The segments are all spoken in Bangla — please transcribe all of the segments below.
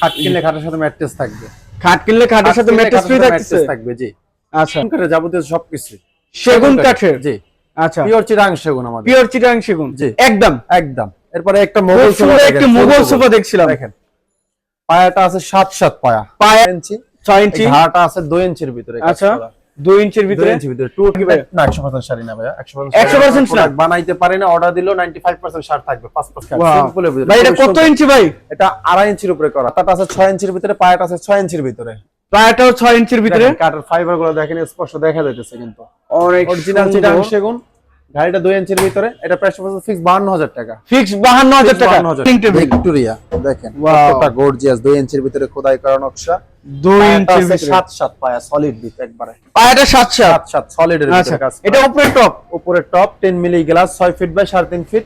খাট কিনলে খাটের সাথে ম্যাট্রেস থাকবে। খাট কিনলে খাটের সাথে ম্যাট্রেস ফ্রি থাকছে থাকবে জি। আচ্ছা। কাঠের যাবতীয় সবকিছু। সেগুন কাঠের জি। আচ্ছা। পিওর চিরাং সেগুন আমাদের। পিওর চিটাং সেগুন? জি। একদম? একদম। এরপরে একটা মোগল সোফা একটা মোগল সোফা দেখছিলাম। দেখেন। পায়াটা আছে সাত সাত পায়া। পায়া ইঞ্চি। ছয় ইঞ্চি। ঘাটা আছে দুই ইঞ্চির ভিতরে আচ্ছা। করা। ইঞ্চির ভিতরে? ইঞ্চির ভিতরে। টু ভাই? না একশো পার্সেন্ট শাড়ি না ভাইয়া একশো 100% বানাইতে পারি না অর্ডার ফাইভ পার্সেন্ট শাড়ি থাকবে পাঁচ পার্সেন্ট Wow. সিম্পলের ভিতরে ভাই এটা কত ইঞ্চি ভাই? এটা আড়াই ইঞ্চির উপরে করা। তাটা আছে ছয় ইঞ্চির ভিতরে পায়াটা আছে ছয় ইঞ্চির ভিতরে। পায়াটাও ছয় ইঞ্চির ভিতরে? ফাইবারগুলো দেখেন স্পষ্ট দেখা যাইতেছে কিন্তু। অনেক অরিজিনাল চিটাং সেগুন। গাড়িটা দুই ইঞ্চির ভিতরে এটা প্রাইস পড়ছে ফিক্স বান্ন হাজার টাকা। ফিক্স বাহান্ন হাজার টাকা 52,000 ভিক্টোরিয়া দেখেন Wow. কতটা গর্জিয়াস দুই ইঞ্চির ভিতরে খোদাই করা নকশা। দুই ইঞ্চির আছে ভিতরে। সাত সাত পায়া সলিড বিট একবারে। পায়াটা সাত সাত সাত সাত সলিড এর ভিতরে কাজ এটা উপরে টপ উপরে টপ টেন মিলি গ্লাস ছয় ফিট বাই সাড়ে তিন ফিট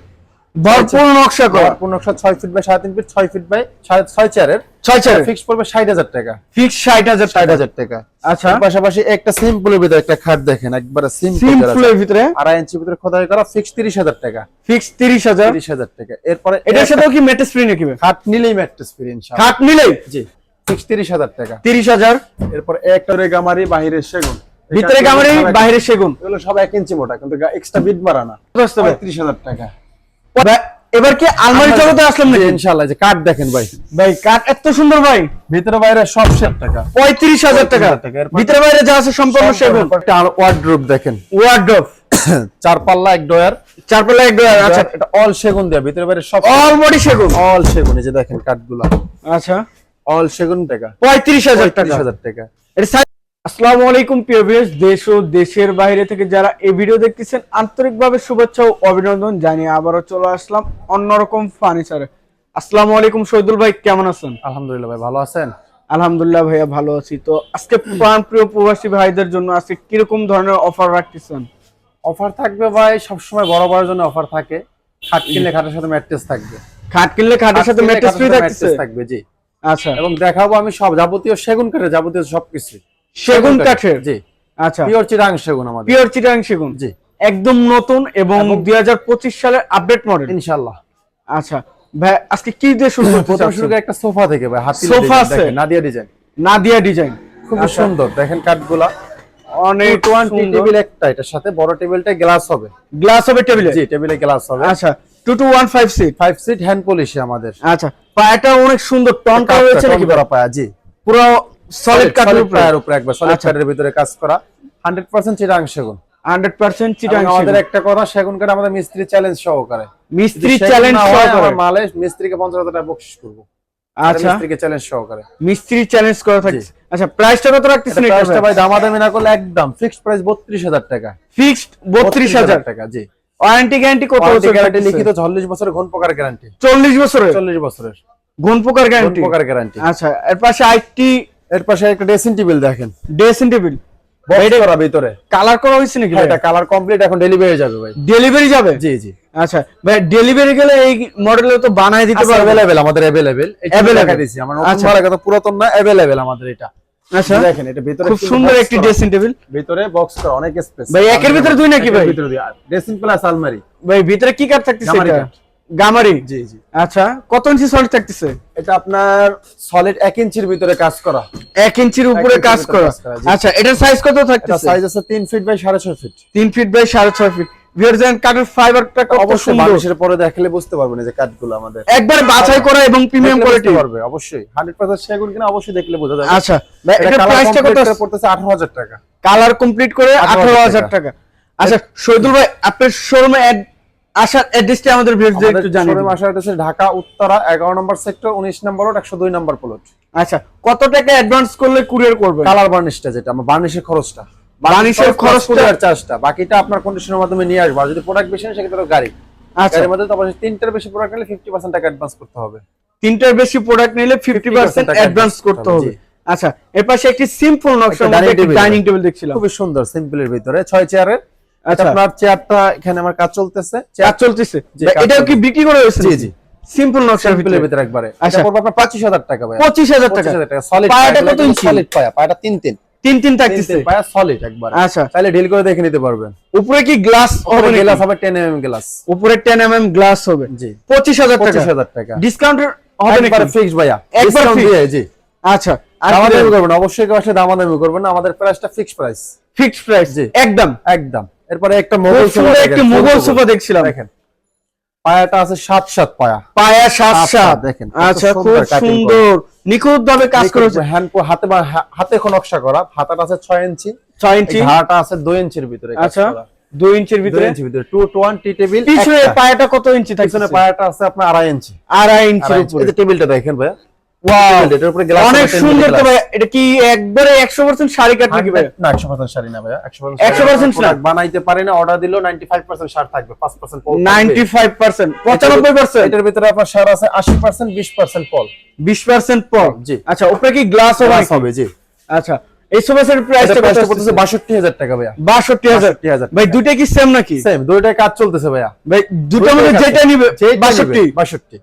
ভরপুর নকশা করা। ভরপুর নকশা ছয় ফিট বাই সাড়ে তিন ফিট ছয় ফিট বাই সাড়ে ছয় চেয়ারের ছয় চার ফিক্স পড়বে ষাট হাজার টাকা। ফিক্স ষাট হাজার টাকা। হাজার টাকা। আচ্ছা। পাশাপাশি একটা সিম্পলের ভিতরে একটা খাট দেখেন একবারে সিম্পলের ভিতরে? আড়াই ইঞ্চির ভিতরে খোদাই করা ফিক্স তিরিশ হাজার টাকা। ফিক্স তিরিশ হাজার। তিরিশ হাজার টাকা। এরপরে এটার সাথেও কি মেটেস ফ্রি নাকি? খাট নিলেই ম্যাট্রেস ফ্রি ইনশাআল্লাহ। খাট নিলেই? জি। ফিক্স তিরিশ হাজার টাকা। তিরিশ হাজার। এরপর একটা রে গামারি বাহিরের সেগুন। ভিতরে গামারি বাইরে সেগুন। এগুলো সব এক ইঞ্চি মোটা কিন্তু এক্সট্রা বিট মারা না বুঝতে পারছি। পঁয়ত্রিশ হাজার টাকা। ভাই, এবার কি আলমারি জগতে আসলাম নাকি? ইনশাআল্লাহ যে কাঠ দেখেন ভাই। ভাই কাঠ এত সুন্দর ভাই। ভিতরে বাইরে সব ষাট টাকা। পঁয়ত্রিশ হাজার টাকা। 35,000 টাকা। ভিতরে বাইরে যা আছে সম্পূর্ণ সেগুন। একটা ওয়ার্ড্রোব দেখেন। চার পাল্লা এক ডয়ার। চার পাল্লা এক ডয়ার আচ্ছা। এটা অল সেগুন দেয়া ভিতরে বাইরে সব অল বডি সেগুন। অল সেগুন এই যে দেখেন কাঠগুলা। আচ্ছা। অল সেগুন টাকা। পঁয়ত্রিশ হাজার টাকা। পঁয়ত্রিশ হাজার টাকা। এর সাইজ- আসসালামু আলাইকুম প্রিয় ভিউয়ার্স দেশ ও দেশের বাইরে থেকে যারা এই ভিডিও দেখতেছেন আন্তরিকভাবে শুভেচ্ছা ও অভিনন্দন জানিয়ে আবারও চলে আসলাম অন্যরকম ফার্নিচারে আসসালামু আলাইকুম শহীদুল ভাই কেমন আছেন? আলহামদুলিল্লাহ ভাই ভালো আছেন? আলহামদুলিল্লাহ ভাইয়া ভালো আছি। তো আজকে প্রাণ প্রিয় প্রবাসী ভাইদের জন্য আজকে কীরকম ধরনের অফার রাখতেছেন? অফার থাকবে ভাই সবসময় বড় বড় জন্য অফার থাকে। খাট কিনলে খাটের সাথে ম্যাট্রেস থাকবে। খাট কিনলে খাটের সাথে ম্যাট্রেস ফ্রি থাকবে জি। আচ্ছা। এবং দেখাবো আমি সব যাবতীয় সেগুন কাঠের যাবতীয় সবকিছু। সেগুন কাঠের। জি। আচ্ছা। পিওর চিরাং সেগুন আমাদের। পিওর চিটাং সেগুন। জি। একদম নতুন এবং এবং- দুই হাজার পঁচিশ সালের আপডেট মডেল ইনশাআল্লাহ। আচ্ছা। ভাই আজকে কি দিয়ে শুরু করতে প্রথম শুরু করে একটা সোফা থেকে ভাই হাতি সোফা আছে? নাদিয়া ডিজাইন নাদিয়া ডিজাইন খুব আচ্ছা। সুন্দর দেখেন কাঠগুলা। অনেক ওয়ান টেবিল একটা এটার সাথে বড় টেবিলটা গ্লাস হবে। গ্লাস হবে টেবিলে? জি টেবিলে গ্লাস হবে। আচ্ছা two two one five seat five seat hand পলিশে আমাদের। আচ্ছা পায়াটা অনেক সুন্দর টন করা হয়েছে নাকি করা পায়া জি। পুরো সলিড কাঠের উপরে উপরে একবার সলিড আচ্ছা। কাঠের ভিতরে কাজ করা। 100% চিরাং সেগুন। হান্ড্রেড পার্সেন্ট চিটাং এবং আমাদের একটা কথা সেগুন কাঠ আমাদের মিস্ত্রি চ্যালেঞ্জ সহকারে। মিস্ত্রি চ্যালেঞ্জ সহকারে। মালে মিস্ত্রিকে 50000 টাকা বকশিশ করব। আচ্ছা। মিস্ত্রিকে চ্যালেঞ্জ সহকারে। মিস্ত্রি চ্যালেঞ্জ করা থাকছে আচ্ছা প্রাইসটা কত রাখতেছেন এটা প্রাইসটা ভাই? দামাদামি না করলে একদম ফিক্সড প্রাইস 32000 টাকা। ফিক্সড বত্রিশ হাজার। টাকা জি। ওয়ারেন্টি গ্যারান্টি কত বছর গ্যারান্টি লিখিত? লিখিত 40 বছরের ঘন প্রকার গ্যারান্টি চল্লিশ বছরের? 40 বছরের। ঘন গ্যারান্টি প্রকার গ্যারান্টি আচ্ছা এর পাশে আইটি এর পাশে একটা ড্রেসিং টেবিল দেখেন ড্রেসিং টেবিল বক্স করা ভিতরে কালার করা হয়েছে নাকি হ্যাঁ, এটা কালার কমপ্লিট এখন ডেলিভারি যাবে ভাই ডেলিভারি যাবে জি জি আচ্ছা ভাই ডেলিভারি গেলে এই মডেলে তো বানায় দিতে আচ্ছা পারবে अवेलेबल আমাদের अवेलेबल এটা Available। দেখা দিছি আমরা নতুন আচ্ছা। মাল একদম পুরাতন না अवेलेबल আমাদের এটা আচ্ছা দেখেন এটা ভিতরে খুব কিন্তু সুন্দর box একটি করা। ড্রেসিং টেবিল ভিতরে বক্স করা অনেক স্পেস ভাই, একের ভিতরে দুই নাকি ভাই? ভিতরে দুই ড্রেসিং প্লাস আলমারি ভাই ভিতরে কি কাঠ থাকতেছে গামারি এটা কাঠ। গামারি জি জি। আচ্ছা কত ইঞ্চি সলিড থাকতেছে? এটা আপনার সলিড 1 ইঞ্চির ভিতরে কাজ করা। ইঞ্চির উপরে কাজ করা। আচ্ছা এটার সাইজ কত থাকতেছে? সাইজ আছে 3 feet by 6.5 feet feet by সাড়ে ছয় ফিট ভিয়ারজেন কাঠের ফাইবারটা কত অবশ্যই সুন্দর। পরে দেখলে বুঝতে পারবেন যে কাঠগুলো আমাদের। একবারে বাছাই করা এবং প্রিমিয়াম কোয়ালিটি পারবে অবশ্যই। 100% সেগুন কিনা অবশ্যই দেখলে বোঝা যাবে। আচ্ছা ভাই এটা প্রাইসটা কত পড়তেছে 18000 টাকা। কালার কমপ্লিট করে 18,000 আঠারো হাজার টাকা। আচ্ছা শহীদুল ভাই আপনার শোরুমে আসার অ্যাড্রেসটা আমাদের ভিউয়ারদের একটু জানিয়ে দিন। আসার হচ্ছে ঢাকা উত্তরা 11 নম্বর সেক্টর 19 নম্বর রোড 102 নম্বর প্লট। আচ্ছা কত টাকা অ্যাডভান্স করলে কুরিয়ার করবেন? কালার বার্নিশটা যেটা আমার বার্নিশের খরচটা। বার্নিশের খরচটা- কুরিয়ার চার্জটা বাকিটা আপনার কন্ডিশনের মাধ্যমে নিয়ে আসবে। যদি প্রোডাক্ট বেশি সেক্ষেত্রে গাড়ি। আচ্ছা। গাড়ির মধ্যে তো তিনটার বেশি প্রোডাক্ট নিলে 50% টাকা অ্যাডভান্স করতে হবে। তিনটার বেশি প্রোডাক্ট নিলে ফিফটি পার্সেন্ট টাকা অ্যাডভান্স করতে হবে, আচ্ছা এর পাশে একটি সিম্পল একটি ডাইনিং টেবিল দেখছিলাম। খুবই সুন্দর সিম্পলের ভিতরে। ছয় চেয়ারের আচ্ছা। আপনার চেয়ারটা এখানে আমার কাজ চলতেছে। কাজ চলতেছে? এটাও কি বিক্রি করে হয়েছে জি, জি। সিম্পল নকশার ভিতরে। ভিতরে একবারে। আচ্ছা। পড়বে আপনার 25000 টাকা ভাই হাজার টাকা। 25000 টাকা সলিড পায়াটা কত ইঞ্চি? সলিড পায়া পায়াটা তিন তিন। তিন তিন তিন থাকতেছে পায়া সলিড একবার। আচ্ছা। ডিল করে দেখে নিতে পারবেন। উপরে কি গ্লাস হবে গ্লাস? হবে 10 এমএম গ্লাস উপরে টেন এম এম গ্লাস হবে। জি। পঁচিশ হাজার টাকা। 25000 টাকা। ডিসকাউন্টের হবে একবারে ফিক্সড ভাইয়া। একবার Discount জি। আচ্ছা। আর দামাদামি করবেন অবশ্যই কেউ আসলে দামাদামি করবেন আমাদের প্রাইসটা ফিক্সড প্রাইস ফিক্সড প্রাইস জি। একদম। একদম। এরপরে একটা মোগল সোফা একটি full সোফা দেখছিলাম। দেখেন। পায়াটা আছে সাত সাত পায়া। পায়া সাত সাত দেখেন, আচ্ছা খুব সুন্দর নিখুঁত ভাবে কাজ করেছে। হ্যান্ড হাতে বা- হাতে কোন নকশা করা। হাতাটা আছে ছয় ইঞ্চি। ছয় ইঞ্চি। ঘাটা আছে দুই ইঞ্চির ভিতরে আচ্ছা দুই ইঞ্চির ভিতরে? ইঞ্চির ভিতরে। টু টু টি টেবিল পিছনে পায়াটা কত ইঞ্চি পিছনে থাকছে পায়াটা আছে আপনার আড়াই ইঞ্চি। আড়াই ইঞ্চি। টেবিলটা দেখেন ভাই অনেক সুন্দর তো ভাই এটা কি একবারে 100% শাড়ি কাট নাকি ভাই? না 100% শাড়ি না ভাইয়া 100% 100% শাড়ি। না। বানাইতে পারি না অর্ডার দিলেও 95% শাড়ি থাকবে 5% পল থাকবে। 95% 95% এটার ভিতরে আপনার শাড়ি আছে 80% 20% পল। 20% পর জি। আচ্ছা উপরে কি গ্লাস হবে? জি। আচ্ছা এই সোফা প্রাইসটা কত পড়তেছে পড়তেছে 62000 টাকা ভাইয়া। 62000 62000 ভাই দুইটা কি সেম নাকি? সেম কাজ চলতেছে ভাইয়া। ভাই দুটোর মধ্যে যেটা কাজ। নিবে যেটা নিবে, 62 62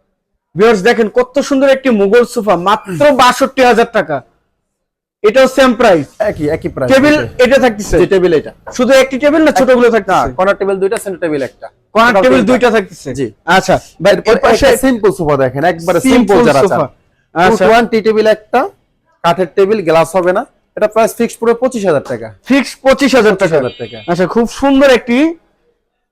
ভিউয়ার্স দেখেন কত সুন্দর একটি মুঘল সোফা মাত্র 62000 টাকা। এটাও সেম প্রাইস একই একই প্রাইস টেবিল এটা থাকতেছে। যে টেবিল এটা। শুধু একটি টেবিল না ছোটগুলো থাকতেছে? কর্নার টেবিল দুইটা সেন্টার টেবিল একটা। কর্নার টেবিল দুইটা থাকতেছে। জি। আচ্ছা ভাই এর পাশে সিম্পল সোফা দেখেন একবারে সিম্পল যারা। চান। আচ্ছা। ওয়ান টি টেবিল একটা কাঠের টেবিল গ্লাস হবে না। এটা প্রাইস ফিক্স পুরো 25000 টাকা। ফিক্স 25000 টাকা। 25000 টাকা। আচ্ছা খুব সুন্দর একটি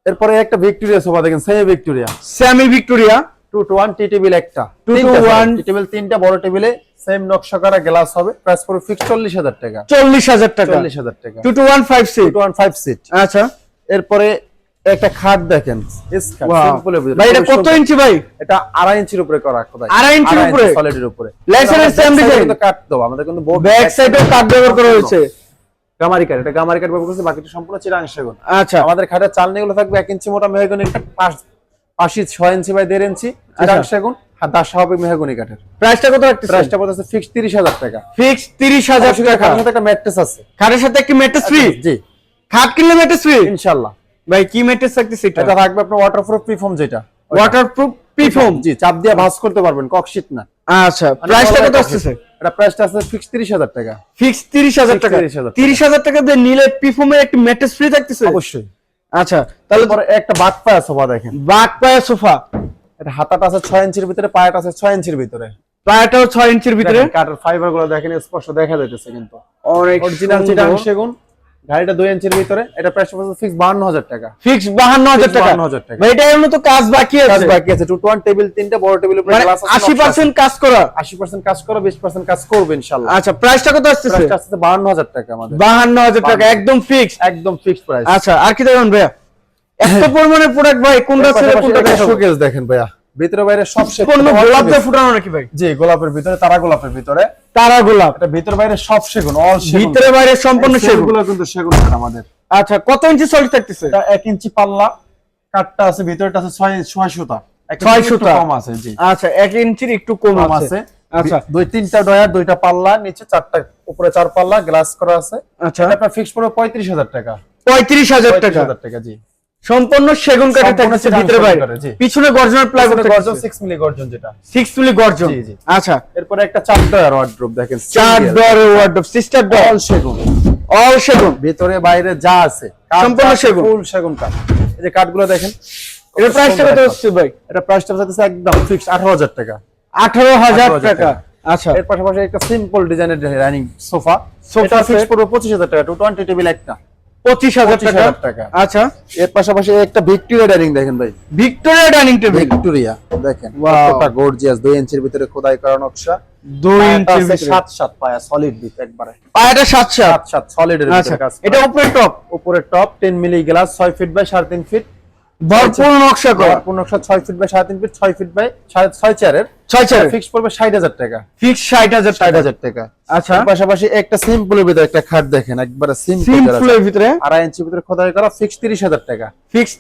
এরপরে একটা ভিক্টোরিয়া সোফা দেখেন semi Victoria semi Victoria two to one tea table একটা। Two to one। টেবিল তিনটা বড় টেবিলে সেম নকশা করা গ্লাস হবে। প্রাইস পুরো ফিক্স 40000 টাকা। 40000 টাকা। 40000 টাকা। 22156 টু ওয়ান ফাইভ সিট আচ্ছা। এরপরে একটা খাট দেখেন। এস খাট Wow. simple এর ভিতরে। ভাই এটা কত ইঞ্চি ভাই? এটা আড়াই ইঞ্চির উপরে করা খোদাই আড়াই ইঞ্চির উপরে? সলিডের উপরে। কিন্তু কাট আমাদের কিন্তু ব্যাক সাইডেও ব্যবহার করা হয়েছে। গামারি কাঠ এটা গামারি কাঠ ব্যবহার করছে বাকিটা সম্পূর্ণ আচ্ছা। আমাদের খাটের চালনিগুলো থাকবে এক ইঞ্চি মোটা মেহগনি কাঠ পাঁচ পাশি ছয় ইঞ্চি বাই দেড় ইঞ্চি আচ্ছা। সেগুন দাস হবে মেহগনি কাঠের। প্রাইসটা কত রাখতেছেন? প্রাইসটা পড়তেছে ফিক্স তিরিশ হাজার টাকা। ফিক্স 30000 অবশ্যই টাকা। খাটের সাথে একটা ম্যাট্রেস আছে। খাটের সাথে একটি ম্যাট্রেস ফ্রি জি। খাট কিনলে ম্যাট্রেস ফ্রি ইনশাল্লাহ ভাই কি ম্যাট্রেস থাকতেছে এটা? এটা থাকবে আপনার ওয়াটারপ্রুফ প্রিফর্ম যেটা। ওয়াটারপ্রুফ পিফর্ম জি চাপ দিয়ে ভাঁজ করতে পারবেন ককশিট না। আচ্ছা প্রাইসটা কত আসতেছে? এটা প্রাইসটা আছে ফিক্স তিরিশ হাজার টাকা। ফিক্স 30000 টাকা। 30,000 টাকা। 30000 টাকা দিয়ে নিলে পিফর্মের একটি ম্যাট্রেস ফ্রি থাকতেছে? অবশ্যই। আচ্ছা তাহলে পরে একটা বাট পায়া সোফা দেখেন। বাক পায়া সোফা। এটা হাতাটা আছে ছয় ইঞ্চির ভিতরে পায়াটা আছে ছয় ইঞ্চির ভিতরে। পায়াটাও 6 ইঞ্চির ভিতরে। কাঠের ফাইবারগুলো দেখেন স্পষ্ট দেখা যাইতেছে কিন্তু। অরিজিনাল চিটাং সেগুন। গাড়িটা ইঞ্চির ভিতরে এটা প্রাইস পড়ছে ফিক্স বাহান্ন হাজার টাকা। ফিক্স 52000 টাকা? 52,000 টাকা। এটা এর মতো কাজ বাকি কাজ বাকি আছে টু ওয়ান টেবিল তিনটা বড় টেবিল উপরে মানে গ্লাস আছে আশি পার্সেন্ট কাজ করা? আশি পার্সেন্ট কাজ করো বিশ পার্সেন্ট কাজ করবে ইনশাল্লাহ আচ্ছা প্রাইসটা কত আসতেছে? প্রাইসটা আসছে বাহান্ন হাজার টাকা আমাদের। বাহান্ন হাজার টাকা একদম ফিক্স একদম ফিক্সড প্রাইস আচ্ছা আর কি দেখবেন ভাইয়া? এত পরিমাণে প্রোডাক্ট ভাই কোনটা ছেড়ে কোনটা শোকেস দেখেন ভাইয়া। ভিতরে বাইরে সব শেপ গোলাপ দিয়ে ফুটানো নাকি ভাই? জি গোলাপের ভিতরে তারা গোলাপের ভিতরে। তারা গোলাপ। এটা ভিতরে বাইরে সব সেগুন অল সেগুন। ভিতরে বাইরে সম্পূর্ণ সেগুন। সেগুলো কিন্তু সেগুন আমাদের। আচ্ছা কত ইঞ্চি সলিড থাকতেছে? এটা এক ইঞ্চি পাল্লা কাঠটা আছে ভিতরটা আছে ছয় ছয় সুতা। এক ছয় সুতা। কম আছে জি। আচ্ছা এক ইঞ্চির একটু কম আছে। আচ্ছা। দুই তিনটা ডয়ার দুইটা পাল্লা নিচে চারটা উপরে চার পাল্লা গ্লাস করা আছে। আচ্ছা। এটা ফিক্স পড়বে পঁয়ত্রিশ হাজার টাকা। পঁয়ত্রিশ হাজার পঁয়ত্রিশ টাকা। হাজার টাকা জি। সম্পূর্ণ সেগুন কাঠে সম্পূর্ণ থাকতেছে সেগুন ভিতরে বাইরে। পিছনে গর্জনের প্লাইউড গর্জন গর্জন সিক্স মিলি গর্জন যেটা। সিক্স মিলি গর্জন। জি, জি। আচ্ছা। এরপরে একটা চার ডয়ার ওয়ার্ড্রোপ দেখেন চার door wardrobe sister door all সেগুন। অল সেগুন। ভিতরে বাইরে যা আছে সম্পূর্ণ সেগুন। ফুল সেগুন কাঠ। এই যে কাঠগুলো দেখেন এর প্রাইসটা কত হচ্ছে ভাই? এটা প্রাইসটা হচ্ছে একদম ফিক্স আঠারো হাজার টাকা। আঠারো হাজার 18,000 টাকা। আচ্ছা। এর পাশাপাশি একটা সিম্পল ডিজাইনের ডাইনিং সোফা সোফা ফিক্স। পড়বে পঁচিশ হাজার টাকা টু টোয়েন্টি টেবিল একটা। পঁচিশ হাজার টাকা। আচ্ছা। এর পাশাপাশি একটা ভিক্টোরিয়া ডাইনিং দেখেন ভাই। ভিক্টোরিয়া ডাইনিং টেবিল ভিক্টোরিয়া দেখেন. কতটা গর্জিয়াস দুই ইঞ্চির ভিতরে খোদাই করা নকশা। দুই ইঞ্চির ভিতরে। সাত সাত পায়া সলিড দিত একবারে। পায়াটা সাত সাত সাত সলিড এর আচ্ছা ভিতরে কাজ এটা উপরে টপ উপরে টপ টেন মিলি গ্লাস ছয় ফিট বাই সাড়ে তিন ফিট ভরপুর নকশা করা। ভরপুর নকশা ছয় ফিট বাই সাড়ে তিন ফিট ছয় ফিট বাই সাড়ে ছয় চারের ছয় ফিক্স পড়বে ষাট হাজার টাকা। ফিক্স টাকা। আচ্ছা। পাশাপাশি একটা সিম্পলের ভিতরে একটা খাট দেখেন একবারে সিম্পল সিম্পলের ভিতরে? আড়াই ইঞ্চির ভিতরে খোদাই করা ফিক্স তিরিশ হাজার টাকা। ফিক্স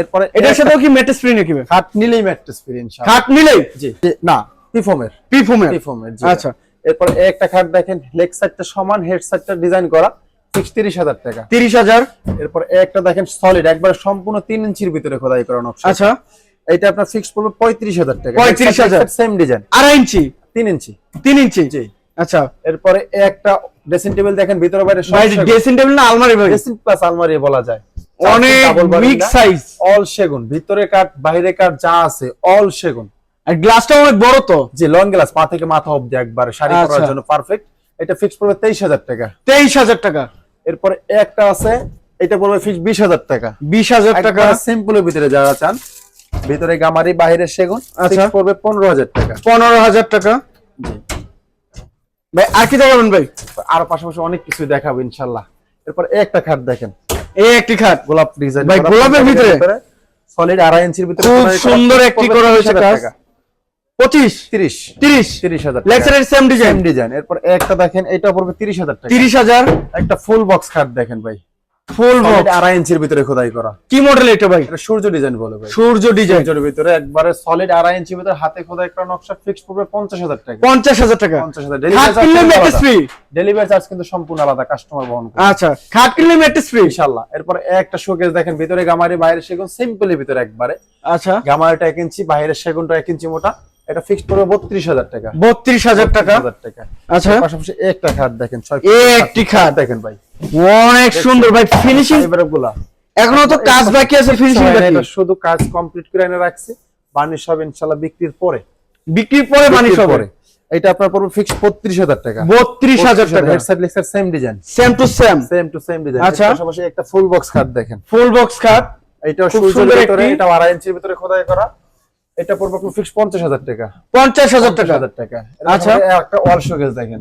এরপরে এটার সাথেও কি মেটেস ফ্রি নাকি খাট নিলেই ম্যাট্রেস ফ্রি ইনশাআল্লাহ খাট নিলেই? জি। না পিফোমের পিফুমের পিফোমের আচ্ছা। এরপরে একটা খাট দেখেন লেগ সাইডটা সমান হেড সাইডটা ডিজাইন করা। তিরিশ হাজার টাকা। তিরিশ হাজার? এরপর একটা দেখেন সলিড একবার সম্পূর্ণ তিন ইঞ্চির ভিতরে খোদাই করা নকশা। আচ্ছা। এটা আপনার ফিক্স পড়বে পঁয়ত্রিশ হাজার টাকা। 35,000 সেম ডিজাইন আড়াই ইঞ্চি? তিন ইঞ্চি। তিন ইঞ্চি? জি। আচ্ছা। এরপরে একটা ড্রেসিং টেবিল দেখেন ভিতরে বাইরে। ড্রেসিং টেবিল না আলমারি ভাই? ড্রেসিং প্লাস আলমারি বলা যায়। অনেক বিগ সাইজ অল সেগুন। ভিতরে কাঠ বাইরে কাঠ যা আছে অল সেগুন। আর গ্লাসটা অনেক বড় তো? যে লং গ্লাস পা থেকে মাথা অব্দি একবারে। শাড়ি আচ্ছা। পরার জন্য পারফেক্ট এটা ফিক্স পড়বে তেইশ হাজার টাকা। তেইশ হাজার টাকা। এরপরে একটা আছে এটা পড়বে ফিক্স বিশ হাজার টাকা বিশ হাজার টাকা সিম্পলের ভিতরে যারা চান ভিতরে গামারি বাইরে সেগুন আচ্ছা। পড়বে পনেরো হাজার টাকা পনেরো হাজার টাকা ভাই আর কি দেখাবেন ভাই আর পাশাপাশি অনেক কিছু দেখাবো ইনশাল্লাহ এরপর একটা খাট দেখেন এই একটি খাট গোলাপ ডিজাইন ভাই, গোলাপের ভিতরে? সলিড আড়াই ইঞ্চির ভিতরে খুব সুন্দর একটি করা হয়েছে কাজ। টাকা। পঁচিশ? তিরিশ। তিরিশ। তিরিশ হাজার লেক্সারের সেম ডিজাইন ডিজাইন এরপর একটা দেখেন এটা পড়বে তিরিশ হাজার টাকা। তিরিশ হাজার। একটা ফুল বক্স খাট দেখেন ভাই। ফুল Solid আড়াই ইঞ্চির ভিতরে খোদাই করা। কি মডেল এটা ভাই? এটা সূর্য ডিজাইন বলে ভাই। সূর্য ডিজাইন সূর্যের ভিতরে একবারে সলিড আড়াই ইঞ্চির ভিতরে হাতে খোদাই করা নকশা ফিক্স পড়বে পঞ্চাশ হাজার টাকা। পঞ্চাশ হাজার টাকা। পঞ্চাশ হাজার। খাট ম্যাট্রেস ফ্রি ডেলিভারি চার্জ কিন্তু সম্পূর্ণ আলাদা কাস্টমার বহন করে আচ্ছা খাট কিনলে ম্যাট্রেস ফ্রি ইনশাল্লাহ এরপর একটা শোকেস দেখেন ভিতরে গামারি বাইরে সেগুন সিম্পলের ভিতরে একবারে। আচ্ছা। গামারিটা এক ইঞ্চি বাইরের সেগুনটা এক ইঞ্চি মোটা। এটা ফিক্স পড়বে বত্রিশ হাজার টাকা। বত্রিশ হাজার টাকা? টাকা। আচ্ছা। পাশাপাশি একটা খাট দেখেন একটি খাট। দেখেন ভাই। অনেক সুন্দর ভাই। ফিনিশিং এখনও তো কাজ বাকি আছে ফিনিশিং এটা বাকি। শুধু কাজ কমপ্লিট করে এনে রাখছি। বার্নিশ হবে ইনশাল্লাহ বিক্রির পরে। বিক্রির পরে সব পরে। এটা আপনার পড়বে ফিক্স বত্রিশ হাজার টাকা। বত্রিশ হাজার টাকা। Headset Lexar same design same to same same to same design আচ্ছা। পাশাপাশি একটা ফুল বক্স খাট দেখেন। ফুল বক্স খাট। সূর্যের ভিতরে এটা আড়াই ইঞ্চির ভিতরে খোদাই করা। এটা পড়বে আপনার ফিক্স পঞ্চাশ হাজার টাকা। পঞ্চাশ হাজার টাকা। হাজার টাকা। আচ্ছা। একটা ওয়াল শোকেস দেখেন।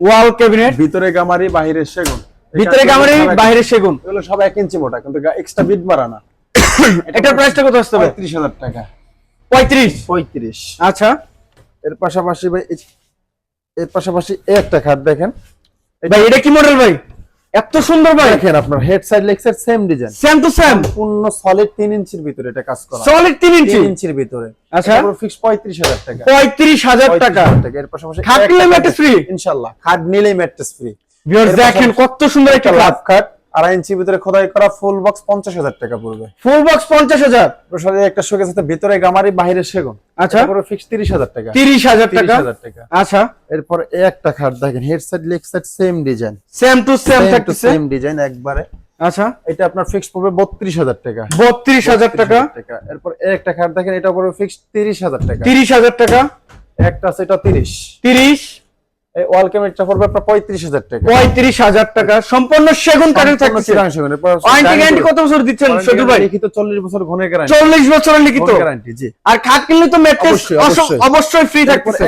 ওয়াল ক্যাবিনেট ভিতরে গামারি বাহিরে সেগুন। ভিতরে গামারি বাইরে সেগুন। এগুলো সব এক ইঞ্চি মোটা কিন্তু এক্সট্রা বিট মারা না। এটার প্রাইসটা কত আসতে হবে পঁয়ত্রিশ হাজার টাকা। পঁয়ত্রিশ? পঁয়ত্রিশ। আচ্ছা। এর পাশাপাশি ভাই এর পাশাপাশি এই একটা খাট দেখেন। ভাই এটা কি মডেল ভাই? এত সুন্দর ভাই। দেখেন আপনার head side লেক্সের same design same to same পূর্ণ সলিড তিন ইঞ্চির ভিতরে এটা কাজ করা। সলিড তিন ইঞ্চি। 3 ইঞ্চির ভিতরে। আচ্ছা। ফিক্স পঁয়ত্রিশ হাজার টাকা। পঁয়ত্রিশ হাজার 35,000 টাকা। এর পাশাপাশি খাট নিলে খাট ফ্রি? ইনশাআল্লাহ খাট নিলে ম্যাট্রেস ফ্রি ভিউয়ার্স দেখেন কত সুন্দর একটা একটা লাভ খাট আড়াই ইঞ্চির ভিতরে খোদাই করা ফুল বক্স পঞ্চাশ হাজার টাকা পড়বে। ফুল বক্স পঞ্চাশ হাজার? প্রসাদে একটা শোকেস আছে ভিতরে গামারি বাইরে সেগুন। আচ্ছা। ফিক্স তিরিশ হাজার টাকা। তিরিশ হাজার টাকা? টাকা। আচ্ছা। এরপর একটা খাট দেখেন head side leg side same design same to same থাকতেছে সেম ডিজাইন একবারে। আচ্ছা। এটা আপনার ফিক্স পড়বে বত্রিশ হাজার টাকা। বত্রিশ হাজার টাকা? এরপর একটা খাট দেখেন এটা পড়বে ফিক্স তিরিশ হাজার টাকা। তিরিশ হাজার টাকা? একটা আছে এটা তিরিশ। তিরিশ? ওয়াল ক্যামেরাটা পড়বে আপনার পঁয়ত্রিশ হাজার টাকা। পঁয়ত্রিশ হাজার টাকা। সম্পূর্ণ সেগুন কাঠের সম্পূর্ণ থাকতেছে চিরাং সেগুন। এরপর ওয়ারেন্টি গ্যারান্টি কত বছর দিচ্ছেন Warranty ভাই? লিখিত চল্লিশ বছর ঘনের গ্যারান্টি চল্লিশ বছরের লিখিত? গ্যারান্টি জি। আর খাট কিনলে তো ম্যাট্রেস অবশ্যই, ফ্রি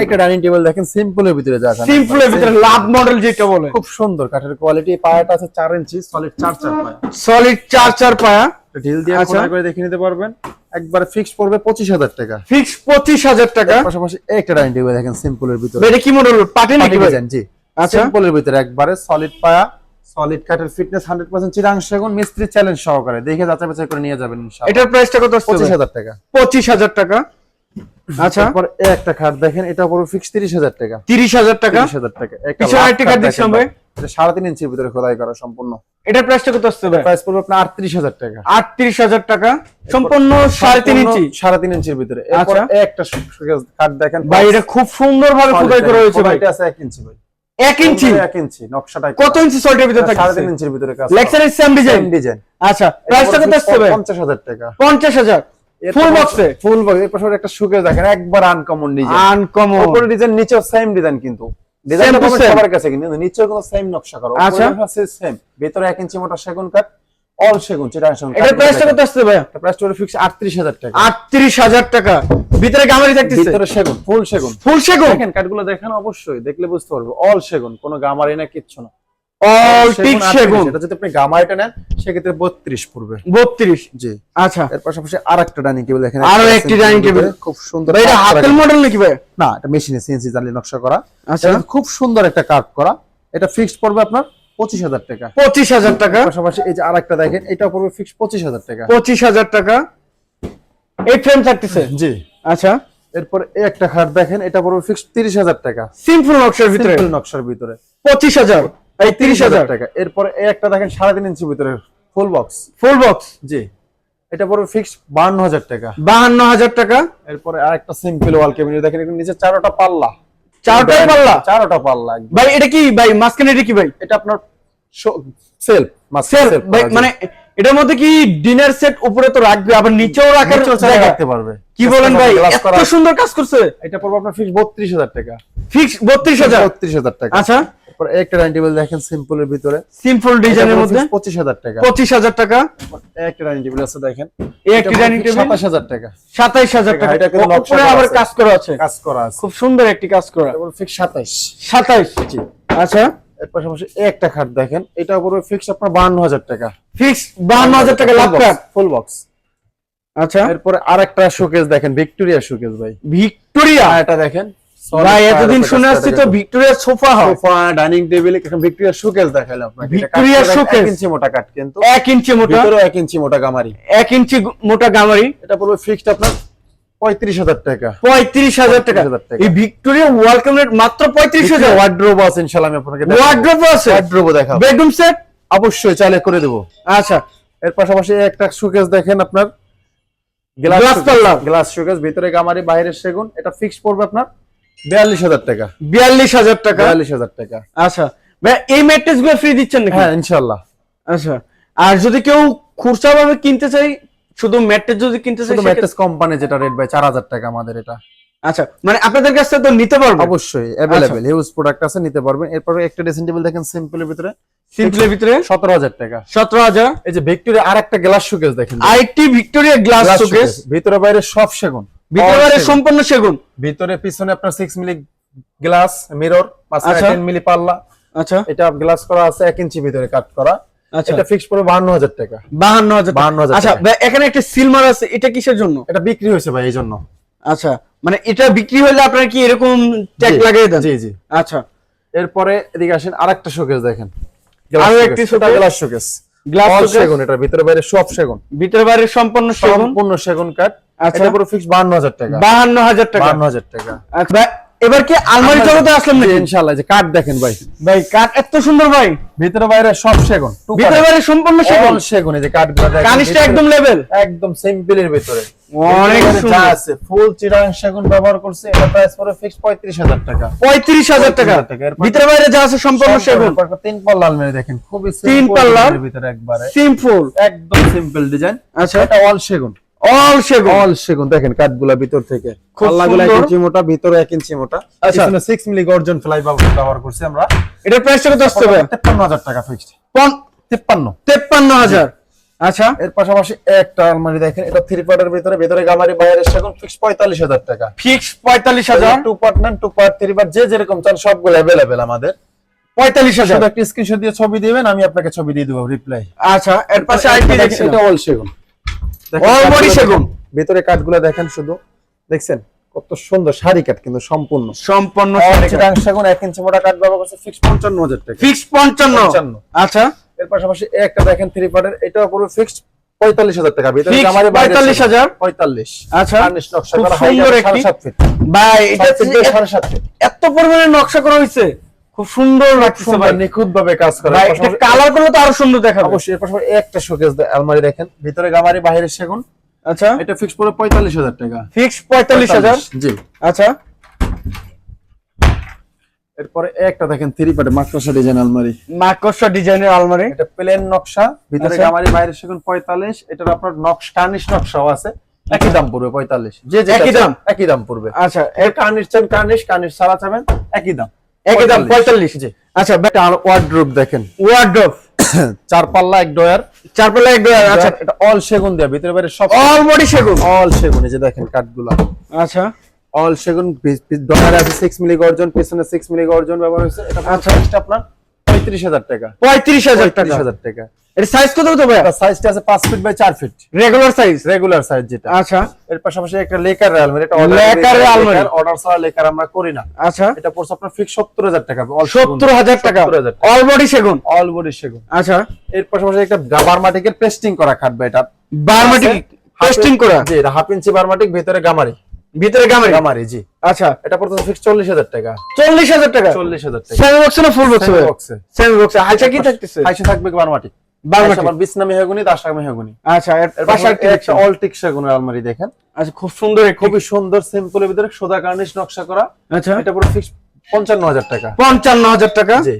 একটা ডাইনিং টেবিল দেখেন সিম্পলের ভিতরে যা সিম্পলের ভিতরে লাভ মডেল যেটা বলে। খুব সুন্দর কাঠের কোয়ালিটি পায়াটা আছে চার ইঞ্চি সলিড চার চার পায়া। সলিড চার চার পায়া। ঢিল দিয়ে আচ্ছা। করে দেখে নিতে পারবেন। একবার ফিক্স পড়বে পঁচিশ হাজার টাকা। ফিক্স পঁচিশ হাজার টাকা? পাশাপাশি একটা ডাইনিং টেবিল দেখেন সিম্পলের ভিতরে। এটা কি মডেল পাটি নাকি ভাইজান জি। আচ্ছা। সিম্পলের ভিতরে একবারে সলিড পায়া সলিড কাঠের ফিটনেস হান্ড্রেড পার্সেন্ট চিরাং সেগুন মিস্ত্রি চ্যালেঞ্জ সহকারে। দেখে যাচাই বাছাই করে নিয়ে যাবেন ইনশাআল্লাহ। এটার প্রাইসটা কত আসছে পঁচিশ হাজার টাকা। পঁচিশ হাজার টাকা। আচ্ছা। তারপর একটা খাট দেখেন এটা পড়বে ফিক্স তিরিশ হাজার টাকা। তিরিশ হাজার টাকা? তিরিশ হাজার টাকা। একটা খাট খাট দেখছিলাম ভাই। এটা সাড়ে তিন ইঞ্চির ভিতরে খোদাই করা সম্পূর্ণ। এটার প্রাইসটা কত আসছে ভাই? প্রাইস পড়বে আপনার আটত্রিশ হাজার টাকা। আটত্রিশ হাজার টাকা? সম্পূর্ণ সাড়ে তিন ইঞ্চি সম্পূর্ণ সাড়ে তিন ইঞ্চির ভিতরে। এরপর আচ্ছা। একটা কাঠ দেখেন। ভাই এটা খুব সুন্দর ভাবে খোদাই করা হয়েছে ভাই। খোদাইটা আছে এক ইঞ্চি ভাই। এক ইঞ্চি এক ইঞ্চি নকশাটা কত ইঞ্চি সল্টের ভিতরে সাড়ে থাকছে? তিন ইঞ্চির ভিতরে কাজ লেক্সারের সেম ডিজাইন ডিজাইন আচ্ছা প্রাইসটা কত আসছে ভাই? পঞ্চাশ হাজার টাকা। পঞ্চাশ হাজার। ফুল বক্সে ফুল বক্স এর পাশে একটা সুকেস দেখেন একবার আনকমন ডিজাইন আনকমন উপরে ডিজাইন নিচেও সেম ডিজাইন কিন্তু। ডিজাইন সবার কাছে কিন্তু নিচেও কোনো সেম নকশা করা। আচ্ছা। সেম ভিতরে এক ইঞ্চি মোটা সেগুন কাঠ অল সেগুন প্রাইসটা কত আসছে ভাই প্রাইস টোটাল ফিক্স আটত্রিশ হাজার টাকা। আটত্রিশ হাজার টাকা। ভিতরে গামারি থাকতেছে? ভিতরে সেগুন ফুল সেগুন। ফুল সেগুন? দেখেন কাঠগুলো দেখেন অবশ্যই। দেখলে বুঝতে পারবে অল সেগুন কোনো গামারি না কিচ্ছু না। অল টিক 38, সেগুন। এটা যদি আপনি গামারিটা নেন সেক্ষেত্রে বত্রিশ পড়বে। বত্রিশ? জি। আচ্ছা। এর পাশাপাশি আরেকটা ডাইনিং টেবিল দেখেন আরও একটি simple dining খুব সুন্দর এটা হাতের মডেল নাকি ভাই? না এটা মেশিনে সিএনসি জালি নকশা করা। আচ্ছা। খুব সুন্দর একটা কাট করা। এটা ফিক্সড পড়বে আপনার পঁচিশ হাজার টাকা। পঁচিশ হাজার টাকা। পাশাপাশি এই যে আরেকটা দেখেন এটা পড়বে ফিক্স পঁচিশ হাজার টাকা। পঁচিশ হাজার টাকা। এই ফ্রেম থাকতেছে? জি। আচ্ছা। এরপর এই একটা খাট দেখেন এটা পড়বে ফিক্স তিরিশ হাজার টাকা। সিম্পল নকশার ভিতরে? নকশার ভিতরে। পঁচিশ হাজার। এই তিরিশ হাজার টাকা। এরপর এই একটা দেখেন সাড়ে তিন ইঞ্চি ভিতরে ফুল বক্স ফুল বক্স জি। এটা পড়বে ফিক্স বান্ন হাজার টাকা। বাহান্ন হাজার টাকা? এরপরে আরেকটা সিম্পল ওয়াল ক্যাবিনেট দেখেন এখানে নিচে চারোটা পাল্লা। চারটায় পাল্লা? চারোটা পাল্লা ভাই এটা কি? ভাই মাঝখানে এটা কি ভাই? এটা আপনার সেলফ সেল মানে এটার মধ্যে কি ডিনার সেট উপরে তো রাখবে আবার নিচেও রাখার জায়গা? রাখতে পারবে। কি বলেন ভাই এত সুন্দর কাজ করছে। এটা পড়বে আপনার ফিক্স বত্রিশ হাজার টাকা। ফিক্স বত্রিশ হাজার? বত্রিশ হাজার টাকা। আচ্ছা। তারপর একটা ডাইনিং টেবিল দেখেন সিম্পলের ভিতরে। সিম্পল ডিজাইনের মধ্যে? পঁচিশ হাজার টাকা। পঁচিশ হাজার টাকা। একটা ডাইনিং টেবিল আছে দেখেন। এই একটি ডাইনিং টেবিল? সাতাশ হাজার টাকা। সাতাইশ হাজার টাকা। এটা কিন্তু উপরে আবার কাজ করা আছে? কাজ করা আছে। খুব সুন্দর একটি কাজ করা। ফিক্স আচ্ছা। এর পাশাপাশি একটা খাট দেখেন। এটা পড়বে ফিক্স আপনার বান্ন হাজার টাকা। ফিক্স বান্ন হাজার টাকা লাভ ফুল বক্স আচ্ছা। এরপরে আরেকটা শোকেস দেখেন ভিক্টোরিয়া শোকেস ভাই। ভিক্টোরিয়া এটা দেখেন। ভাই এতদিন শুনে আসছি তো ভিক্টোরিয়া সোফা হয়। সোফা ডাইনিং টেবিল এখন ভিক্টোরিয়া শোকেস দেখাইলাম আপনাকে। এটা কাঠ Victoria করে showcase। এক ইঞ্চি মোটা কাঠ কিন্তু। ইঞ্চি মোটা। ভিতরে এক ইঞ্চি মোটা গামারি। ইঞ্চি মোটা গামারি। এটা পড়বে ফিক্সড আপনার পঁয়ত্রিশ হাজার টাকা। পঁয়ত্রিশ হাজার টাকা। 35,000 টাকা। এই ভিক্টোরিয়া ওয়েলকাম রেট মাত্র পঁয়ত্রিশ হাজার। ওয়ার্ড্রোব আছে ইনশাআল্লাহ আমি আপনাকে আছে। ওয়ার্ড্রোব দেখাবো। বেডরুম সেট অবশ্যই চাইলে করে দেবো। আচ্ছা। এর পাশাপাশি একটা শোকেস দেখেন আপনার। গ্লাস। গ্লাস শোকেস ভিতরে গামারি বাইরের সেগুন। এটা ফিক্স পড়বে আপনার বিয়াল্লিশ হাজার টাকা। বিয়াল্লিশ হাজার টাকা? বিয়াল্লিশ হাজার টাকা। আচ্ছা। ভাই এই ম্যাট্রেসগুলো ফ্রি দিচ্ছেন নাকি? হ্যাঁ ইনশাল্লাহ আচ্ছা। আর যদি কেউ খুচরা ভাবে কিনতে চাই শুধু ম্যাট্রেস যদি কিনতে চাই ম্যাট্রেস কোম্পানি যেটা রেট ভাই চার হাজার টাকা আমাদের এটা। আচ্ছা মানে আপনাদের কাছ তো নিতে পারব অবশ্যই অ্যাভেলেবেল হিউজ প্রোডাক্ট আছে নিতে পারবেন। এরপরে একটা ড্রেসিং টেবিল দেখেন সিম্পলের ভিতরে। সিম্পলের ভিতরে? সতেরো হাজার টাকা। সতেরো হাজার? এই যে ভিক্টোরিয়া আর একটা গ্লাস শোকেস দেখেন। আইটি ভিক্টোরিয়া গ্লাস শোকেস ভিতরে বাইরে সব সেগুন। ভিতরে। সম্পূর্ণ সেগুন। ভিতরে পিছনে আপনার সিক্স মিলি গ্লাস মিরর মাঝখানে আচ্ছা। টেন মিলি পাল্লা। আচ্ছা। এটা গ্লাস করা আছে এক ইঞ্চি ভিতরে কাট করা। আচ্ছা। এটা ফিক্স পড়বে বাহান্ন হাজার টাকা। বাহান্ন হাজার 52,000 আচ্ছা ভাই, এখানে একটা সিলমার আছে এটা কিসের জন্য? এটা বিক্রি হয়েছে ভাই এই জন্য আচ্ছা মানে এটা বিক্রি হলে আপনারা কি এরকম ট্যাগ লাগিয়ে দেন? জি জি। আচ্ছা। এরপরে এদিকে আসেন আরেকটা শোকেস দেখেন। আরও একটি showcase? গ্লাস শোকেস গ্লাস সেগুন এটার ভিতরে বাইরে সব সেগুন। ভিতরে বাইরে সম্পূর্ণ সেগুন? সম্পূর্ণ সেগুন কাঠ আচ্ছা। পুরো ফিক্স বাহান্ন হাজার টাকা। বাহান্ন হাজার টাকা। বাহান্ন হাজার টাকা। আচ্ছা ভাই, এবার কি আলমারি জগতে আসলাম নাকি? ইনশাআল্লাহ যে কাঠ দেখেন ভাই। ভাই কাঠ এত সুন্দর ভাই। ভিতরে বাইরে সব সেগুন ভিতরে বাইরে সম্পূর্ণ সেগুন। সেগুন এই যে কাঠগুলো দেখেন কানিসটা একদম লেভেল একদম সিম্পলের ভিতরে। অনেক সুন্দর। আছে ফুল চিরাং সেগুন ব্যবহার করছে এটা প্রাইস পড়ে ফিক্স পঁয়ত্রিশ হাজার টাকা। পঁয়ত্রিশ হাজার টাকা। 35,000 টাকা। ভিতরে বাইরে যা আছে সম্পূর্ণ সেগুন। তিন পাল্লা আলমারি দেখেন খুবই তিন simple পাল্লা? ভিতরে একবারে। সিম্পল একদম সিম্পল ডিজাইন আচ্ছা। এটা অল সেগুন। অল সেগুন। অল সেগুন। দেখেন কাঠগুলা ভিতর থেকে। পাল্লাগুলো এক ইঞ্চি মোটা ভিতরে এক ইঞ্চি মোটা। আচ্ছা। পিছনে 6 মিলি গর্জন ফ্লাই ব্যবহার করছি আমরা। কত তেপ্পান্ন হাজার টাকা ফিক্সড পন- তেপ্পান্ন। তেপ্পান্ন হাজার। আচ্ছা। এর পাশাপাশি একটা আলমারি দেখেন এটা থ্রি পার্টের ভিতরে ভিতরে গামারি বাইরের সেগুন ফিক্স পঁয়তাল্লিশ হাজার টাকা। ফিক্স পঁয়তাল্লিশ হাজার? টু পার্ট নেন টু পার্ট থ্রি পার্ট যে যেরকম চান সবগুলো অ্যাভেলেবেল আমাদের। পঁয়তাল্লিশ হাজার। একটা স্ক্রিনশট দিয়ে ছবি দিবেন আমি আপনাকে ছবি দিয়ে দেবো রিপ্লাই আচ্ছা এর পাশে আইপি দেখছি এটা অল সেগুন। Body সেগুন। ভিতরে কাঠগুলো দেখেন শুধু। দেখছেন? কত সুন্দর শাড়ি কাঠ কিন্তু সম্পূর্ণ। চিটাং সেগুন এক ইঞ্চি মোটা কাঠ ব্যবহার করছে ফিক্স পঞ্চান্ন হাজার টাকা। ফিক্স পঞ্চান্ন। আচ্ছা। এর পাশাপাশি একটা দেখেন থ্রি পার্টের এটাও পুরো ফিক্সড পঁয়তাল্লিশ হাজার টাকা। ভিতরে Fixed জামারি বাইরে 45,000 পঁয়তাল্লিশ। আচ্ছা। নকশা করা সাত ফিট ভাই এটা সাড়ে সাত ফিট এত পরিমাণে নকশা করা হয়েছে। খুব সুন্দর লাগছে ভাই। নিখুঁত ভাবে কাজ করা। এটা কালার করলে তো আরও সুন্দর দেখাবে। অবশ্যই এর পাশাপাশি একটা শোকেস আলমারি দেখেন। ভিতরে গামারি বাইরে সেগুন। আচ্ছা। এটা ফিক্স পঁয়তাল্লিশ হাজার টাকা। ফিক্স পঁয়তাল্লিশ হাজার? জি। আচ্ছা। এরপরে একটা দেখেন থ্রি পার্টের মাকড়সা ডিজাইন আলমারি। মাকড়সা ডিজাইনের আলমারি। এটা প্লেন নকশা ভিতরে আচ্ছা। গামারি বাইরে সেগুন পঁয়তাল্লিশ। এটার আপনার নকশা কার্নিশ নকশাও আছে। একই দাম পড়বে পঁয়তাল্লিশ। যে যেটা একই দাম? একই দাম পড়বে। আচ্ছা এর কার্নিশ চান কার্নিশ কার্নিশ ছাড়া চাবেন একই দাম। একই দাম পঁয়তাল্লিশ। জি। আচ্ছা বেটা আর ওয়ার্ড্রপ দেখেন। ওয়ার্ড্রপ চার পাল্লা এক ডয়ার। চার পাল্লা এক ডয়ার আচ্ছা। এটা অল সেগুন দেয়া ভিতরে বাইরে সব অল বডি সেগুন। অল সেগুন এই যে দেখেন কাঠগুলা। আচ্ছা। অল সেগুন ডয়ার আছে সিক্স মিলি গর্জন পিছনে সিক্স মিলি গর্জন ব্যবহার হয়েছে। এটা আচ্ছা। আচ্ছা আপনার। পঁয়ত্রিশ হাজার টাকা। পঁয়ত্রিশ হাজার টাকা। হাজার টাকা। এর সাইজ কত হতো ভাই সাইজটা আছে পাঁচ ফিট বাই চার feet regular size regular size যেটা। আচ্ছা। এর পাশাপাশি একটা লেকার আলমারি এটা লেকার আলমারি। অর্ডার ছাড়া লেকার আমরা করি না। আচ্ছা। এটা পড়ছে আপনার ফিক্স সত্তর হাজার টাকা। অল বডি সেগুন? অল বডি সেগুন। আচ্ছা। এর পাশাপাশি একটা বারমাটিকের পেস্টিং করা এটা বারমাটিক টেস্টিং করা? জি এটা হাফ ইঞ্চি বারমাটিক ভিতরে গামারি ভিতরে গামারি? গামারি জি। আচ্ছা। এটা চল্লিশ হাজার টাকা। চল্লিশ হাজার টাকা? চল্লিশ হাজার টাকা। সেমি বক্স না ফুল বক্স। সেমি বক্স কি থাকতেছে? থাকবে বারমাটিক বারমাটিক। আবার বিছনা মেহগুনি দাসা মেহগুনি। আচ্ছা এর পাশে একটা অল টিক সেগুনের আলমারি দেখেন। আচ্ছা খুব সুন্দর খুবই সুন্দর সিম্পলের ভিতরে সোদা কার্নিশ নকশা করা। আচ্ছা। এটা পুরো ফিক্স পঞ্চান্ন হাজার টাকা। পঞ্চান্ন হাজার টাকা? জি।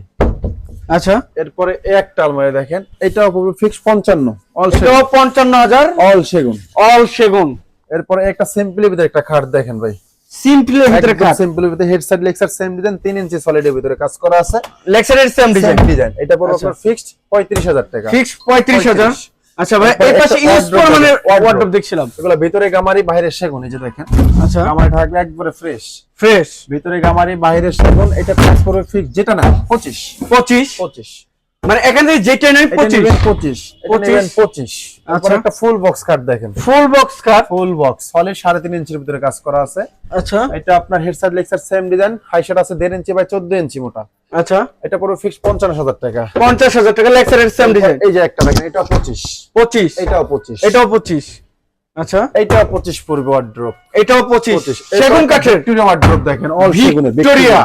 আচ্ছা। এরপরে একটা আলমারি দেখেন। এটাও পড়বে ফিক্স পঞ্চান্ন। অল এটাও পঞ্চান্ন হাজার অল সেগুন। অল সেগুন। এরপরে একটা সিম্পলি ভিতরে একটা খাট দেখেন ভাই। সিম্পলের ভিতরে কাজ সিম্পলি ভিতরে head side side same design 3 ইঞ্চি সলিডের ভিতরে কাজ করা আছে। লেক্সারের সেম ডিজাইন ডিজাইন এটা পড়বে আচ্ছা। আপনার ফিক্সড 35000 টাকা। ফিক্স পঁয়ত্রিশ হাজার। আচ্ছা ভাই এই পাশে wardrobe মানে ওয়ার্ডরোব দেখছিলাম। এগুলো ভিতরে গামারি বাইরে সেগুন এই যে দেখেন। আচ্ছা। গামারি থাকবে একবারে ফ্রেশ ফ্রেশ ভিতরে গামারি বাইরে সেগুন এটা প্রাইস পড়বে ফিক্স যেটা না 25 পঁচিশ। 25 মানে এখান থেকে যেটা এটা পঁচিশ। নেবেন 25 এটা 25 25 আচ্ছা। একটা ফুল বক্স কাট দেখেন। Full box cut full box solid 3.5 ইঞ্চির ভিতরে কাজ করা আছে। আচ্ছা। এটা আপনার head side leg side same design high shirt আছে 1.5 ইঞ্চি বাই 14 ইঞ্চি মোটা। আচ্ছা। এটা পুরো ফিক্স 55000 টাকা। পঞ্চাশ হাজার টাকা লেক্সারের সেম ডিজাইন এই যে একটা দেখেন এটাও 25 পঁচিশ। এটাও 25 এটাও পঁচিশ। আচ্ছা। এটাও 25 পড়বে ওয়ার্ড্রপ এটাও পঁচিশ। 25 সেগুন কাঠের। ভিক্টোরিয়া ওয়ার্ড্রপ দেখেন অল সেগুনের ভিক্টোরিয়া।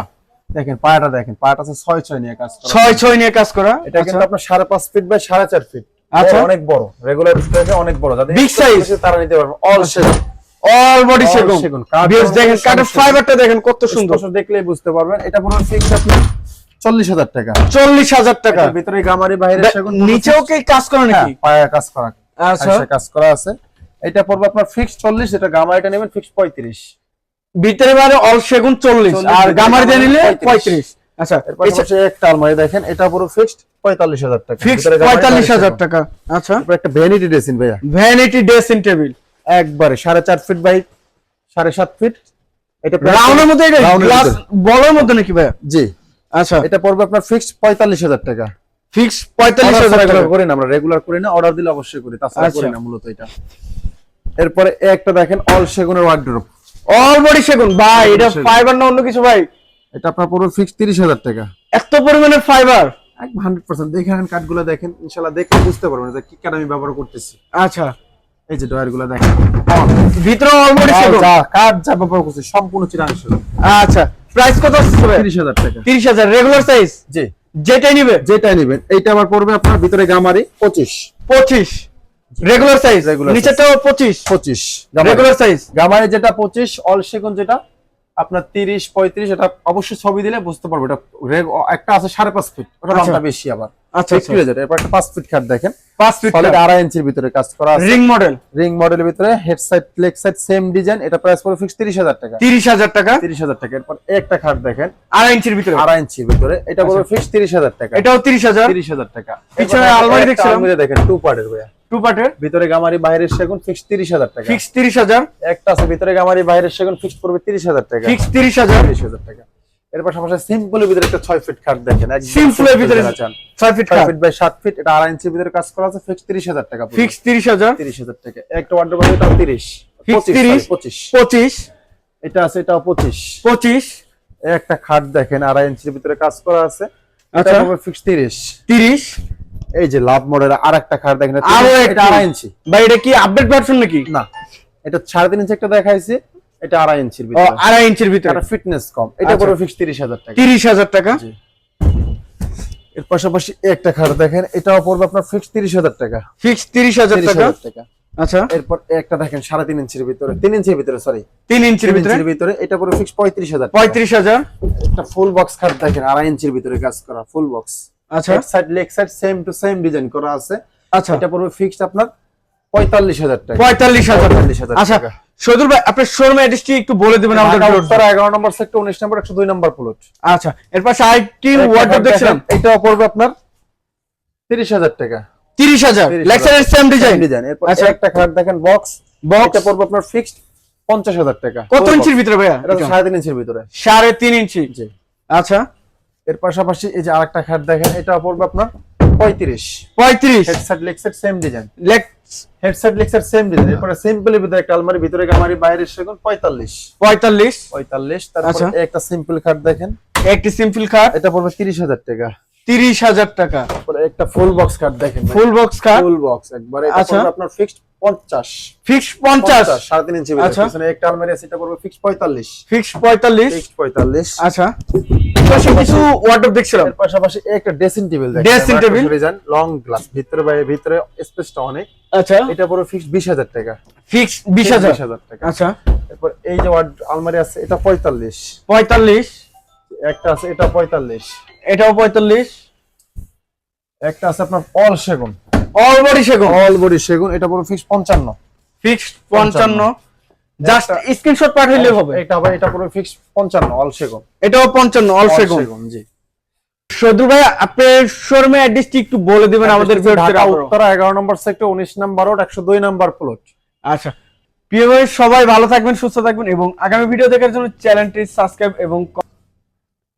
দেখেন পায়াটা দেখেন পায়াটা আছে 6 6 নিয়ে কাজ করা। ছয় ছয় নিয়ে কাজ করা। এটা কিন্তু আপনার 5.5 ফিট বাই 4.5 ফিট আচ্ছা। অনেক বড়। রেগুলার স্পেসে অনেক বড়। যাদের size। আছে তারা নিতে পারবে। অল সেগুন অল বডি সেগুন। কাঠ দেখেন কাঠের ফাইবারটা দেখেন কত সুন্দর। দেখলেই বুঝতে পারবেন। এটা পুরো ফিক্স আপনার 40000 টাকা। চল্লিশ হাজার টাকা। ভিতরে গামারি বাইরে সেগুন নিচেও কি কাজ করে হ্যাঁ, নাকি পায়া কাজ করা। আচ্ছা। আচ্ছা কাজ করা আছে। এটা পড়বে আপনার ফিক্স 40 এটা গামারিটা নেবেন ফিক্স 35 ভিতরে বাইরে অল সেগুন চল্লিশ আর গামারি দিয়ে নিলে পঁয়ত্রিশ। আচ্ছা একটা আলমারি দেখেন এটা পুরো ফিক্সড 45000 টাকা। ফিক্স ভিতরে গামারি পঁয়তাল্লিশ হাজার টাকা। আচ্ছা। একটা ভ্যানিটি ড্রেসিং ভাইয়া। ভ্যানিটি ড্রেসিং টেবিল একবারে 4.5 ফিট বাই 7.5 ফিট এটা রাউন্ডের মধ্যে এটা Round গ্লাস বলের মধ্যে নাকি ভাইয়া? জি। আচ্ছা। এটা পড়বে আপনার ফিক্সড 45000 টাকা। ফিক্স পঁয়তাল্লিশ হাজার টাকা। করি না আমরা রেগুলার করি না অর্ডার দিলে অবশ্যই করি তাছাড়া আচ্ছা। করি না মূলত এটা। এরপরে একটা দেখেন অল সেগুনের ওয়ার্ড্রপ অল বডি সেগুন ভাই এটা ফাইবার না অন্য কিছু ভাই? এটা আপনার পুরো ফিক্স 30000 টাকা। এত পরিমাণে ফাইবার একদম হান্ড্রেড পার্সেন্ট দেখেন কাঠগুলো দেখেন ইনশাল্লাহ দেখে বুঝতে পারবেন যে কি কাঠ আমি ব্যবহার করতেছি। আচ্ছা। এই যে ডয়ারগুলো দেখেন। ভিতরে অল বডি সেগুন? কাঠ যা ব্যবহার করছি সম্পূর্ণ চিরাংশ আচ্ছা প্রাইস কত তিরিশ হাজার টাকা। তিরিশ হাজার রেগুলার সাইজ জি। যেটাই নিবে যেটাই নেবেন। এইটা আবার পড়বে আপনার ভিতরে গামারি পঁচিশ। পঁচিশ। Regular size. নিচেটাও পঁচিশ? পঁচিশ। রেগুলার সাইজ গামারি যেটা পঁচিশ অল সেগুন যেটা আপনার তিরিশ পঁয়ত্রিশ এটা অবশ্যই ছবি দিলে বুঝতে পারবে। এটা একটা আছে সাড়ে পাঁচ ফিট ওটা আচ্ছা। দামটা বেশি আবার। আচ্ছা একটু রেজাল্ট এরপর একটা পাঁচ ফিট খাট দেখেন। পাঁচ ফিট সলিড আড়াই ইঞ্চির ভিতরে কাজ করা আছে। রিং মডেল রিং মডেলের ভিতরে head side leg side same design এটা প্রাইস পড়বে ফিক্স তিরিশ হাজার টাকা। তিরিশ হাজার টাকা? তিরিশ হাজার টাকা। এরপর একটা খাট দেখেন। আড়াই ইঞ্চির ভিতরে? আড়াই ইঞ্চির ভিতরে। এটা পড়বে ফিক্স তিরিশ হাজার টাকা। এটাও তিরিশ হাজার? তিরিশ হাজার টাকা। পিছনে আলমারি দেখছিলাম। দেখেন টু পার্টের ভাইয়া। টু পার্টের ভিতরে গামারি বাইরের সেগুন ফিক্স তিরিশ হাজার টাকা। ফিক্স তিরিশ হাজার? একটা আছে ভিতরে গামারি বাইরের সেগুন ফিক্স পড়বে তিরিশ হাজার টাকা। ফিক্স তিরিশ হাজার? তিরিশ হাজার টাকা। এর পাশাপাশি সিম্পলের ভিতরে একটা ছয় ফিট খাট দেখেন সিম্পলের ভিতরে যারা চান। ছয় ফিট ছয় ফিট বাই সাত ফিট এটা আড়াই ইঞ্চির ভিতরে কাজ করা আছে ফিক্স তিরিশ হাজার টাকা ফিক্স তিরিশ হাজার? তিরিশ হাজার টাকা। একটা ওয়ার্ডের মধ্যে এটাও তিরিশ। পঁচিশ 30, sorry, পঁচিশ। পঁচিশ? এটা আছে পঁচিশ। পঁচিশ? এই একটা খাট দেখেন আড়াই ইঞ্চির ভিতরে কাজ করা আছে। আচ্ছা। আচ্ছা ফিক্স তিরিশ। তিরিশ? এই যে লাভ মডেল আর একটা খাট দেখেন আরও 30, একটি। আড়াই ইঞ্চি। ভাই এটা কি আপডেট ভার্সন নাকি? না এটা সাড়ে তিন ইঞ্চি একটা দেখাইছে এটা আড়াই ইঞ্চির ভিতরে। আড়াই ইঞ্চির ভিতরে। এটা ফিটনেস কম। এটা আচ্ছা। পুরো ফিক্স তিরিশ হাজার টাকা। তিরিশ হাজার টাকা? এর পাশাপাশি একটা খাট দেখেন এটাও পড়বে আপনার ফিক্স তিরিশ হাজার টাকা। ফিক্স তিরিশ হাজার টাকা? আচ্ছা। এরপর একটা দেখেন সাড়ে তিন ইঞ্চির ভিতরে। তিন ইঞ্চির ভিতরে সরি তিন ইঞ্চির ভিতরে? ভিতরে এটা পুরো ফিক্স পঁয়ত্রিশ হাজার পঁয়ত্রিশ হাজার? একটা ফুল বক্স খাট দেখেন আড়াই ইঞ্চির ভিতরে কাজ করা ফুল বক্স আচ্ছা। Side leg side same to same design করা আছে। আচ্ছা। এটা পুরো ফিক্সড আপনার পঁয়তাল্লিশ হাজার টাকা। পঁয়তাল্লিশ হাজার। পঁয়তাল্লিশ হাজার আচ্ছা। সদুল ভাই আপনার শোরুম অ্যাড্রেসটি একটু বলে দেবেন আমাদের উত্তর এগারো নম্বর সেক্টর উনিশ নম্বর একশো দুই নম্বর প্লট আচ্ছা এর পাশে আরেকটি ওয়ার্ডরোব দেখছিলাম। এটাও পড়বে আপনার তিরিশ হাজার টাকা। তিরিশ হাজার। 30,000 লেক্সারের সেম ডিজাইন ডিজাইন এরপর আচ্ছা। একটা খাট দেখেন বক্স বক্স এটা পড়বে আপনার ফিক্সড পঞ্চাশ হাজার টাকা। কত ইঞ্চির ভিতরে ভাইয়া? এটা এটা? সাড়ে তিন ইঞ্চির ভিতরে। সাড়ে তিন ইঞ্চি। জি। আচ্ছা। এর পাশাপাশি এই যে আরেকটা খাট দেখেন এটা পড়বে আপনার পঁয়ত্রিশ। পঁয়ত্রিশ। Headset leg set same design legs headset leg set same design এরপরে সিম্পলের ভিতরে একটা আলমারি ভিতরে আলমারি বাইরে সেগুন পঁয়তাল্লিশ। পঁয়তাল্লিশ। পঁয়তাল্লিশ আচ্ছা। তারপর একটা সিম্পল খাট দেখেন। একটি সিম্পল খাট। এটা পড়বে তিরিশ হাজার টাকা। তিরিশ হাজার টাকা। একটা ফুল বক্স খাট দেখেন full box cut full box একবারে আচ্ছা। আপনার ফিক্সড পঞ্চাশ। ফিক্স পঞ্চাশ। সাড়ে তিন ইঞ্চি আচ্ছা। একটা আলমারি আছে এটা পড়বে ফিক্সড পঁয়তাল্লিশ। ফিক্স পঁয়তাল্লিশ। ফিক্সড পঁয়তাল্লিশ। আচ্ছা। কিছু ওয়ার্ডরোব দেখছিলাম। পাশাপাশি একটা dressing table Dressing table? Long glass ভিতরে বাইরে ভিতরে স্পেসটা অনেক। আচ্ছা। এটা পুরো ফিক্সড বিশ হাজার টাকা। ফিক্স বিশ হাজার। হাজার টাকা। আচ্ছা। এরপর এই যে ওয়ার্ড আলমারি আছে এটা পঁয়তাল্লিশ। পঁয়তাল্লিশ। একটা আছে এটা পঁয়তাল্লিশ। এটাও পঁয়তাল্লিশ। একটা আছে আপনার অল সেগুন। অল বডি সেগুন। অল বডি সেগুন এটা পুরো ফিক্স ফিক্সড জাস্ট স্ক্রিনশট পাঠাইলে হবে। এটা আবার এটা পুরো ফিক্স পঞ্চান্ন অল সেগুন। এটাও পঞ্চান্ন অল All সেগুন। জি। সদুর ভাই আপনার শোরুমের অ্যাড্রেসটি একটু বলে দিবেন আমাদের ঢাকা উত্তরা এগারো নম্বর সেক্টর উনিশ নম্বর রোড একশো দুই নম্বর প্লট আচ্ছা। প্রিয় ভাই সবাই ভালো থাকবেন সুস্থ থাকবেন এবং আগামী ভিডিও দেখার জন্য চ্যানেলটি সাবস্ক্রাইব এবং